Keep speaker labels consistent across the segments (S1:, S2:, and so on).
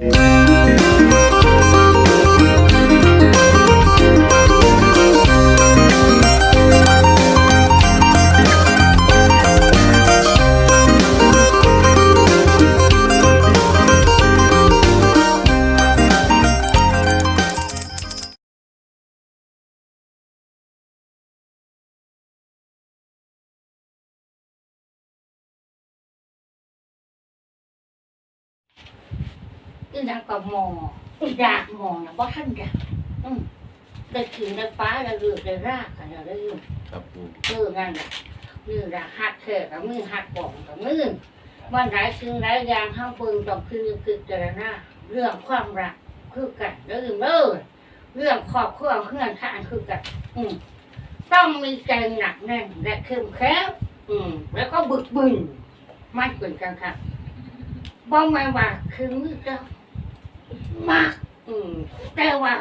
S1: Thank you. อีนางก็มองอยากมองนะเพราะท่านอยากอืมได้ถึงได้ฟ้าได้เรือได้รากกันได้ยืม
S2: ครับปู
S1: เออนั่นแหละมือละหักเถอะกับมือหักบ่องกับมือวันไหนสิ่งไหนอย่างห้างปืนต้องคือคือเจรณาเรื่องความรักคือกันเรื่องเรื่องเรื่องครอบครัวเพื่อนข้างคือกันอืมต้องมีใจหนักแน่นและเข้มแข็งอืม แล้วก็บึกบึนมั่นเป็นกันค่ะบ้องมาว่าคือมือเจ้า มาก อืม แต่ว่า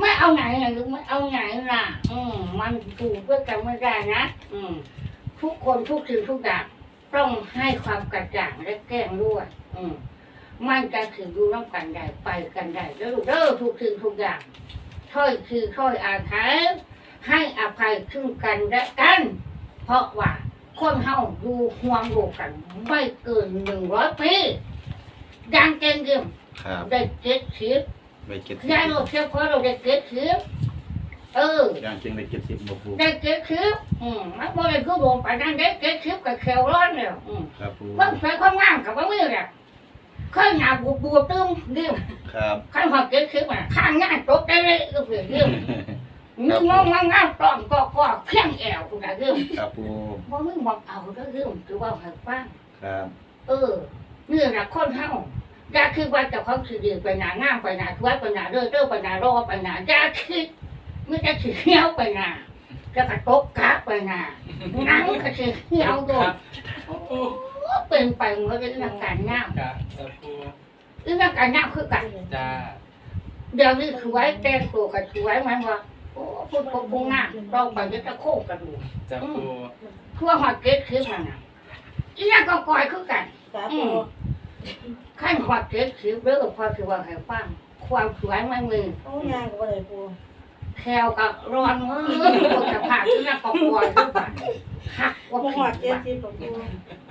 S1: ไม่เอาไหนนะลูกไม่เอาไหนล่ะ อืม มันถูกด้วยกันไม่ได้นะ อืม ทุกคนทุกสิ่งทุกอย่างต้องให้ความกระจ่างและแก้งด้วยอืม มันจะถือดูน้ำกันได้ไปกันได้แล้วลูกเด้อทุกสิ่งทุกอย่างถ้อยคือถ้อยอาศัยให้อภัยซึ่งกันและกัน เพราะว่าคนเฮาดูห่วงโลกกัน ไม่เกินหนึ่งร้อยปียังเก่งเกิม
S2: ครับ
S1: ได้เจ็ดสิบ
S2: ไปเจ็ดสิบ
S1: ยายเราเทียบเพราะเราได้เจ็ดสิบเออ
S2: ย่างเชียงไปเจ็ดสิบบ่ปู
S1: ได้เจ็ดสิบอืมมันบ่ได้คือโดนไปนั่นได้เจ็ดสิบกับแขวร้อนเนี่ยอืม
S2: ครับปู
S1: บางสวยความงามกับว่ามือเนี่ยเคยหนาบูบูตึ้มเรื่อง
S2: ครับ
S1: ขั้นหอดเจ็ดสิบอะข้างงานตกได้เลยก็เปลี่ยนเรื่องมีงงงามงามตอมก็ก็เพียงแอวคุณนะเรื่อง
S2: ครับปู
S1: ว่ามึงบอกเอาก็เรื่องคือว่าให้ฟัง
S2: ครับ
S1: เออนี่แหละคนเฮา อย่าคิดว่าเจะเขาคือดีไปหนางามไปหนาทวยไปหนาเด้อเด้อไปหนารอไปหนาอย่าคิดไม่จะถือเหี้ยวไปหนาจะกระตกกะไปหนาหนังก็ถือเหี้ยวโดนโอ้เป็นไปเหมื่อนเรื่องการงาม
S3: กะตะปู
S1: เรื่องการงามคือกัน
S3: จ้า
S1: เดี๋ยวนี้สวยแต่งตัวกันสวยมันว่าโอ้พูดก็คงงามเราไปจะตะโคกกันดู
S3: จะปู
S1: ทั่วหอดเก็ตคือมันน่ะอีนั่นก็ก่อยคือกัน
S4: จ้า
S1: อื
S4: ปู
S1: ม ขั้นหอดเก็ตคือเรื่องพอคือว่าให้ฟังความสวยมันมือ
S4: โอ้ยางก็บ่ได้ปู
S1: แควกับร้อนมือพวกจะผ่านที่นั่นก็ก่อยคือกันหักว่า
S4: บ่
S1: ผิ
S4: ฮอด
S1: ด
S4: เจ็ด
S1: ว่า
S4: สิบกับปู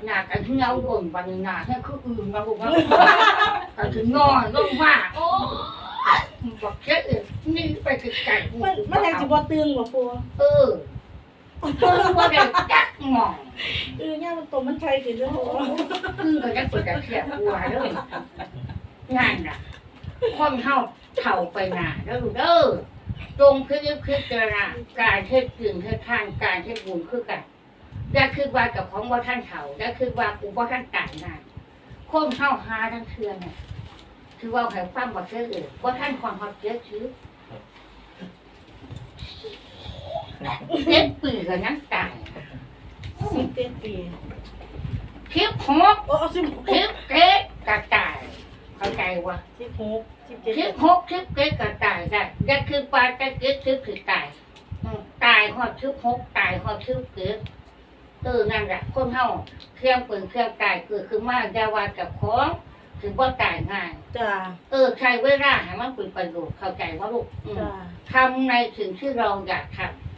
S1: หน้ากันเงาโดนปันหน้าให้คืออื่นมาบอกว่าก็ถึงนอนลงมาโอ้ยบอกเจ๊เออนี่ไปไกลๆ
S4: มันมันยังสิบ่ตึงบ่ปู
S1: เออ เออว่าได้จักหมอง
S4: เออย่างมันตมมันไทยสิเด้อปู
S1: คือเขาจะเปิดกระเทียบกลัวเด้องานน่ะคนเฮาเท่าไปหนาแล้วลูกเด้อตรงคือคือเจรณาการเทศกึ่งเทศทานการเทศบุญคือกันได้คือว่ากับของว่าท่านเฒ่าได้คือว่ากูว่าท่านตายงานคนเฮาหาทั้งเทือเนี่ยคือว่าให้ฟังบ่เชื่อเออว่าท่านความฮอดเสียชีวิต เจ็ดปีก็ยังตาย
S4: สิบเจ็ดปี
S1: คิดหก
S4: โอ้เอาสิบหก
S1: คิดเจ็ดก็ตายเข้าใจว่า
S4: สิบหกสิบเจ็ด
S1: คิดหกคิดเจ็ดก็ตายได้ยักคือปลาจะเจ็ดคิดคือตายอืมตายหอดคิดหกตายหอดคิดเจ็ดเออนั่นแหละคนเฮาเครื่องปืนเครื่องตายเกิดขึ้นมาอยาวากับของถึงว่าตายง่าย
S4: จ้า
S1: เออใช้เวลาให้มันเป็นประโยชน์เข้าใจว่าลูกอืม
S4: จ้า
S1: ทำในสิ่งที่เราอยากทำ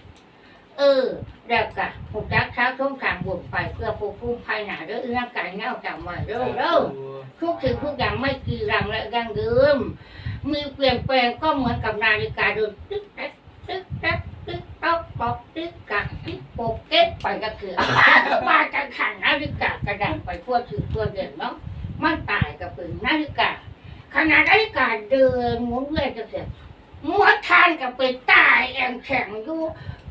S1: เออแล้วก็หุกจักช้าช่วงทางบุญไปเพื่อผู้ผู้ภายหนาเด้อร่างกายเงาจำไว้เด้อเด้อทุกสิ่งทุกอย่างไม่กีรังและยั่งยืนมีเปลี่ยนแปลงก็เหมือนกับนาฬิกาเดินตึ๊กแต๊กตึ๊กแต๊กตึ๊กต๊อกต๊อกตึ๊กกักตึ๊กโปกเก็ตไปก็คือบ้าจังขันนาฬิกากระดานไปทั่วถือทั่วเดินเนาะมันตายกับปืนนาฬิกาขนาดนาฬิกาเดินหมุนเวียนจะเสร็จมัวทานกับไปตายแองแข็งอยู่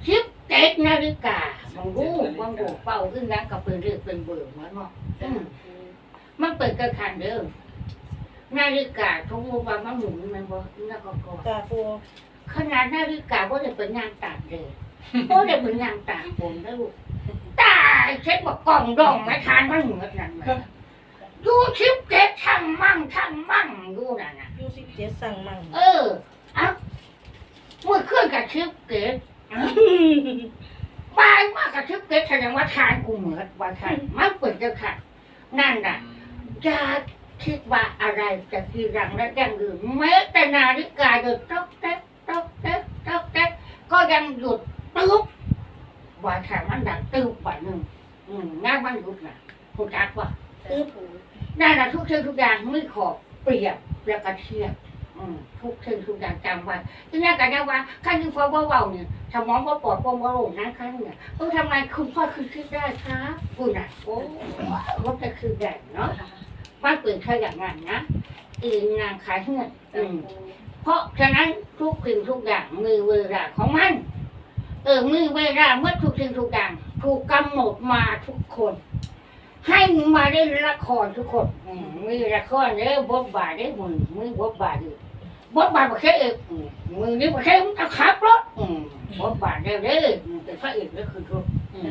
S1: ชิป เต็กนาฬิกามันรู้มันรู้เป่าขึ้นแล้วกับเป็นเรื่องเป็นเบื่อเหมือนเนาะอืมมันเปิดกระขันเด้อนาฬิกาทุกมุมว่ามันหมุนมันบ่น่าก็กอด
S4: จ้าปู
S1: ขนาดนาฬิกาว่าจะเป็นงานตากเลยว่าจะเป็นงานตากผมนะลูกตายเช็ดว่ากล่องดองไม่ทานมันเหมือนกันไหมดูชิปเก็ตช่างมั่งช่างมั่งดูนั่นน่ะ
S4: อยู่สิบเจ็ดสั่งมั่ง
S1: เออเอะเมื่อเครื่องกับชิปเก็ต บายมากกับชิปเก็ตแสดงว่าทานกูเหมือนว่าทานมันเปิดกระขันนั่นน่ะอย่าคิดว่าอะไรจะกีรังและยังยืนแม้แต่นาฬิกาหยุดต๊อกแต๊กต๊อกแต๊กต๊อกแต๊กก็ยังหยุดตึ๊บว่าแค่มันดังตึ๊บไปหนึ่งอืมงานมันหยุดนะคุณจักว่า
S4: ตื้อปู
S1: นั่นนะทุกสิ่งทุกอย่างไม่ขอบเปรียบแล้วก็เทียบอืม ทุกสิ่งทุกอย่างจำไว้ที่นั่นกันนะว่าขั้นที่พ่อเบาๆเนี่ยสมองก็ปลอดโปร่งเบาลงนะขั้นเนี่ยเออทำไมคุณพ่อคือคิดได้ครับคุณอะโอ้ว่าจะคือแดงเนาะบ้านเปิดแค่อย่างนั้นนะอื่นงานขายเงินอืมเพราะฉะนั้นทุกสิ่งทุกอย่างมีเวลาของมัน เออมีเวลาเมื่อทุกสิ่งทุกอย่างถูกกำหนดมาทุกคน ให้มาได้ละครทุกคนอืมมีละครเด้อบทบาทได้มึงมีบทบาทอยู่ บทบาทประเทศเอกอืมมือนี้ประเทศมึงจะขับรถอืมบทบาทเด้อเด้ออืมเป็นพระเอกก็คือทุกอืม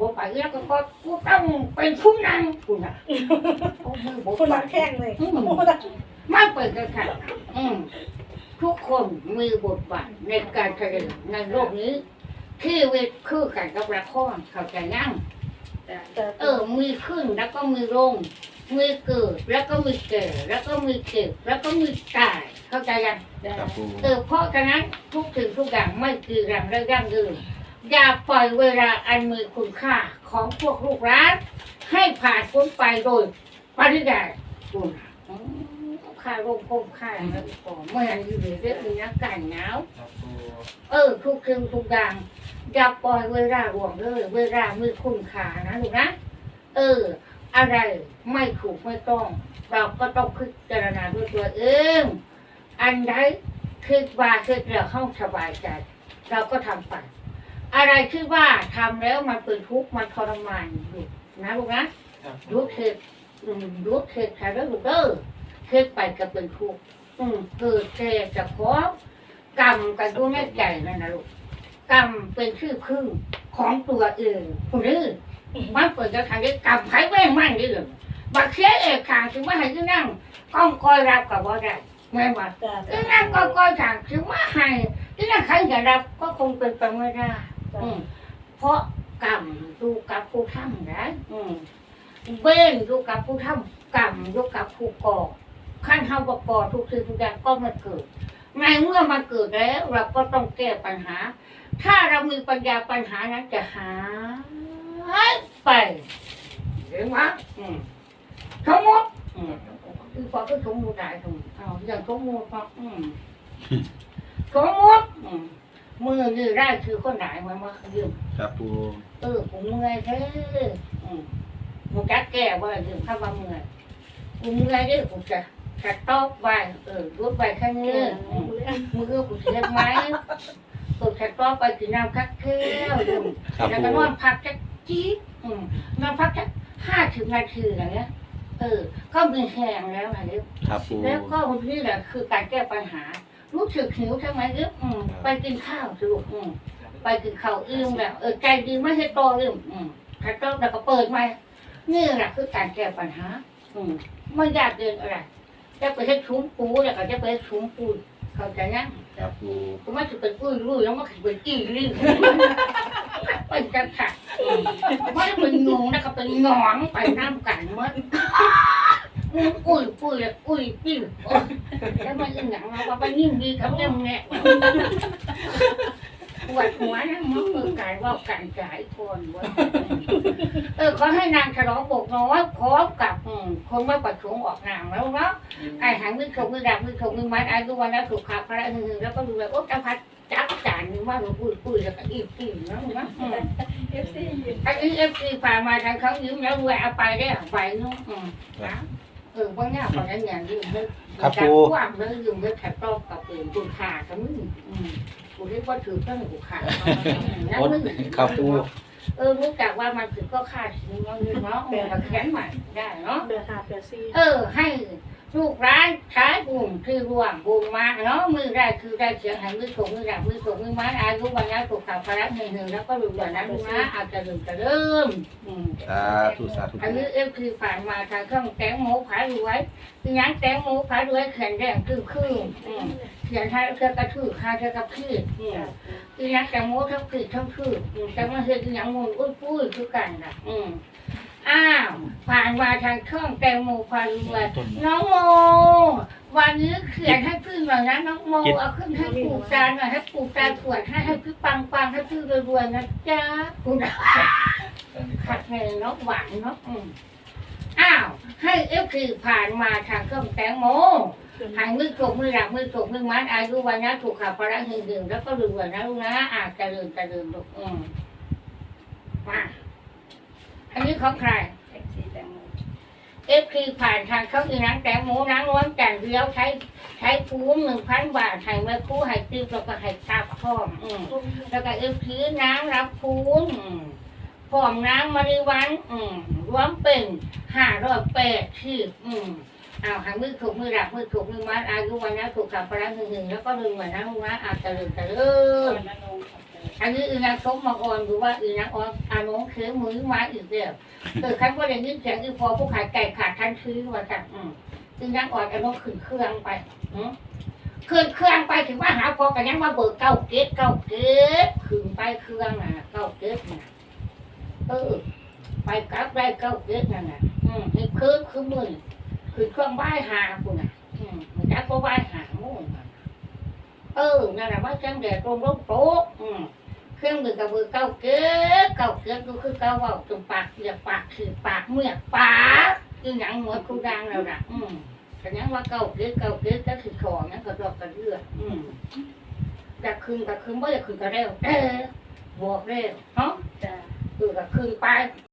S1: บทบาทแล้วก็ก็กูต้องเป็นผู้นำกูน่ะโอ้มือบท
S4: คน
S1: บา
S4: รั
S1: ท
S4: กแข้งเลย
S1: อืม
S4: โอ้รัก
S1: ไม่เปิดกันค่ะอืมทุกคนมีบทบาทในการแสดงในโลกนี้ที่เวทคือกันกับละครเข้าใจยัง
S4: แต่
S1: เออมีขึ้นแล้วก็มีลง มีเกิดแล้วก็มีเกิดแล้วก็มีเก็บแล้วก็มีตายเข้าใจยัง
S2: ครับปู
S1: เออเพราะฉะนั้นทุกสิ่งทุกอย่างไม่กีรังและยั่งยืนอย่าปล่อยเวลาอันมีคุณค่าของพวกลูกร้านให้ผ่านพ้นไปโดยปริยายคุณอืมค่าร่มพ้มค่าแล้วก็เมื่อยังอยู่ในเรื่องนี้นะกันหนาว
S2: ครับปู
S1: เออทุกสิ่งทุกอย่างอย่าปล่อยเวลาหลวงเลยเวลามีคุณค่านะลูกนะเออ อะไรไม่ถูกไม่ต้อง เราก็ต้องพิจารณาด้วยตัวเอง อันใดคิดว่าคิดแล้วเข้าสบายใจ เราก็ทำไป อะไรที่ว่าทำแล้วมันเป็นทุกข์มันทรมานอยู่นะลูกนะครับรู้เถิดอืมรู้เถิดใครแล้วลูกเด้อเถิดไปก็เป็นทุกข์อืมเกิดแก่จะขอกรรมกันดูในใจนั่นนะลูกกรรมเป็นชื่อพึ่งของตัวเองผู้นี้ มันเปิดจะทางได้กรรมใครไม่มั่นเรื่องบักเสียเอกขางถึงว่าให้ที่นั่งก้องคอยรับกับว่าได้ไม่ว่า
S4: จ้า
S1: ที่นั่งก็ก็ถามถึงว่าให้ที่นั่งใครจะรับก็คงเป็นไปไม่ได้อืมเพราะกรรมดูกับผู้ทำนะอืมเบ้นดูกับผู้ทำกรรมดูกับผู้ก่อขั้นเฮาบก่อทุกสิ่งทุกอย่างก็มาเกิดในเมื่อมันเกิดแล้ว เราก็ต้องแก้ปัญหา ถ้าเรามีปัญญาปัญหานั้นจะหายไปเห็นไหมอืมสมมติอืม คือพอก็สมมติได้สมมติเอาอย่างสมมติพออืมสมมติอืมมือนี่ได้คือคนไหนมามายืม
S2: ครับปู
S1: เออผมเมื่อยเด้ออืมมึงจักแก่ว่ายืมข้าว่าเมื่อยกูเมื่อยเด้อกูจะจะตอบไว้เออรูดไว้แค่นี้อืมมือกูเสียไหมกูจะตอบไปกินน้ำคักแก้วยืม
S2: ครับ
S1: แล้ว
S2: ปู
S1: ก็นอนพักจักจี๊ดอืมนอนพักจักห้าถึงนาทีอย่างเงี้ย เออก็มีแห้งแล้วอะไร
S2: ครับปู
S1: แล้วก็วันนี้แหละคือการแก้ปัญหา รู้สึกหิวใช่ไหมเอ๊ะอืมไปกินข้าวสิลูกอืมไปกินข้าวอิ่มแล้วเออใจดีไม่ให้โตอิ่มอืมถ้าโตแล้วก็เปิดมานี่แหละคือการแก้ปัญหา อืมไม่ยากเกินอะไรจะไปให้ชุ้มปูแล้วก็จะไปให้ชุ้มปู เข้าใจยัง
S2: ครับปู
S1: ก็ไม่จะเป็นอุ้ยรุ่ยแล้วมันคือเป็นอี้ลิ่งเป็นจังค่ะอืมไม่ได้เป็นงงแล้วก็เป็นหงองไปน้ำกันหมดอุ้ยปุ้ยเลยอุ้ยปิ้วโอ๊ยแล้วมันยังหนังเราว่าไปยิ่งดีกับแง่แง่ ปวดหัวนะมันคือกายว่ากันจ่ายคนเว้ยเออขอให้นางฉลองบกน้อยพร้อมกับอืมคนไม่ประสงค์ออกนามแล้วเนาะไอ้หังวิชงวิดาวิชงวิมันอายุวันนั้นถูกขาพระหนึ่งแล้วก็ดูแบบโอ้จะพัดจับจานนึงว่าเราปุ้ยปุ้ยแล้วก็อีกทีนะมึงนะ
S4: เอฟซียืน
S1: ไอ้เอฟซีฝ่ายมาทางเขายืมแล้วรวยเอาไปได้ไปนู้นอืมนะเออว่าเงี้ยพอนั้นอย่างยืมเยอะความแล้วยืมเยอะแถบตอบกับปืนคุณขาทั้งมึงอืม กูเรียกว่าถือเครื่องกูขาแล้วมึง
S2: ครับปู
S1: เออรู้จักว่ามันถือก็ค่าถึงเนาะเนาะแขนใหม่ได้เนาะ
S4: เดือดหาเดือดซี
S1: เออให้ ลูกร้านใช้บุญคือร่วงบุญมาเนาะมือได้คือได้เสียงหันมือถงมือดับมือถงมือไม้อายุวันนี้ถูกข่าวพระหนึ่งหนึ่งแล้วก็รู้อย่างนั้นนะอาจจะลืมจะเริ่มอืม
S2: สาธุสาธุ
S1: อันนี้เอฟคือผ่านมาทางเครื่องแตงโมผารวยคือยังแตงโมผายรวยแข็งแรงคือคืออืมเขียนให้เธอกระทือคาเธอกระพืชอืมคือยังแตงโมทั้งพืชทั้งพือแต่มาเห็นอยังมูลอุ้ยปุ้ยคือกันนะอืม อ้าวผ่านมาทางช่องแตงโมพารวยน้องโม วันนี้เขียนให้พึ่งหน่อยนะน้องโมเอาขึ้นให้ปู่ตาหน่อยให้ปู่ตาตรวจให้ให้พี่ปังปังให้พี่รวยๆนะจ๊ะปู่ตาขัดเงินเนาะหวานเนาะอืมอ้าวให้เอฟคือผ่านมาทางเครื่องแตงโมหายมือโกมือหลักมือโกมือมัดอายุวันนะถูกขับพระหึงหึงแล้วก็รวยนะลูกนะอาจจะเริญจะเริญลูกอืมมา อันนี้ของใคร
S4: เอฟซี
S1: ผ่านทางเขาอีนังแตงโมนังร้อนจันเดียวใช้ใช้ฟูมหนึ่งพันบาทให้แม่คู่ให้ติวแล้วก็ให้ตาพร้อมอืมแล้วก็เอฟคือน้ำรับฟูมอืมพร้อมน้ำมาริวันอืมรวมเป็นห้าร้อยแปดสิบอืมอ้าหางมือถูกมือหลักมือถูกมือมัดอายุวันนะถูกกับพลังหนึ่งหนึ่งแล้วก็ลืมเหมือนนะลูกนะอาจจะลืมจะลื
S4: ตอ
S1: ม อันนี้อีนางสมมาอ่อนหรือว่าอีนางอ่อนอาน้องเขือมือมาอีกเดียวเออคันว่าอย่างนี้เสียงอีพอผู้ขายไก่ขาดทันซื้อว่าจังอืมอีนางอ่อนอาน้องขึ้นเครื่องไปอืมขึ้นเครื่องไปถึงว่าหาพอกันยังมาเบิกเก้าเกตเก้าเกตขึ้นไปเครื่องน่ะเก้าเกตน่ะเออไปกลับได้เก้าเกตนั่นน่ะอืมให้คืนคือมือคือเครื่องไหว้หาคุณอะ อืมมันจักก็ไหว้หาโม่นน่ะเออนั่นแหละว่าจังแดดตรงรถโต๊ะอืม เครื่องมือกับมือเก้าเก๊กเก้าเก๊กก็คือเก้าเว่าตรงปากเสียปากคือปากเมื่อกปากคือหนังหัวคูดังแล้วนะอืมแต่ยังว่าเก้าเก๊กเก้าเก๊กก็คือคอนั่นก็ดอกกระเลือดอืมจะคืนก็คืนไม่จะคืนก็เร็วเออบอกเร็วเนาะ
S4: จ้า
S1: คือก็คืนไป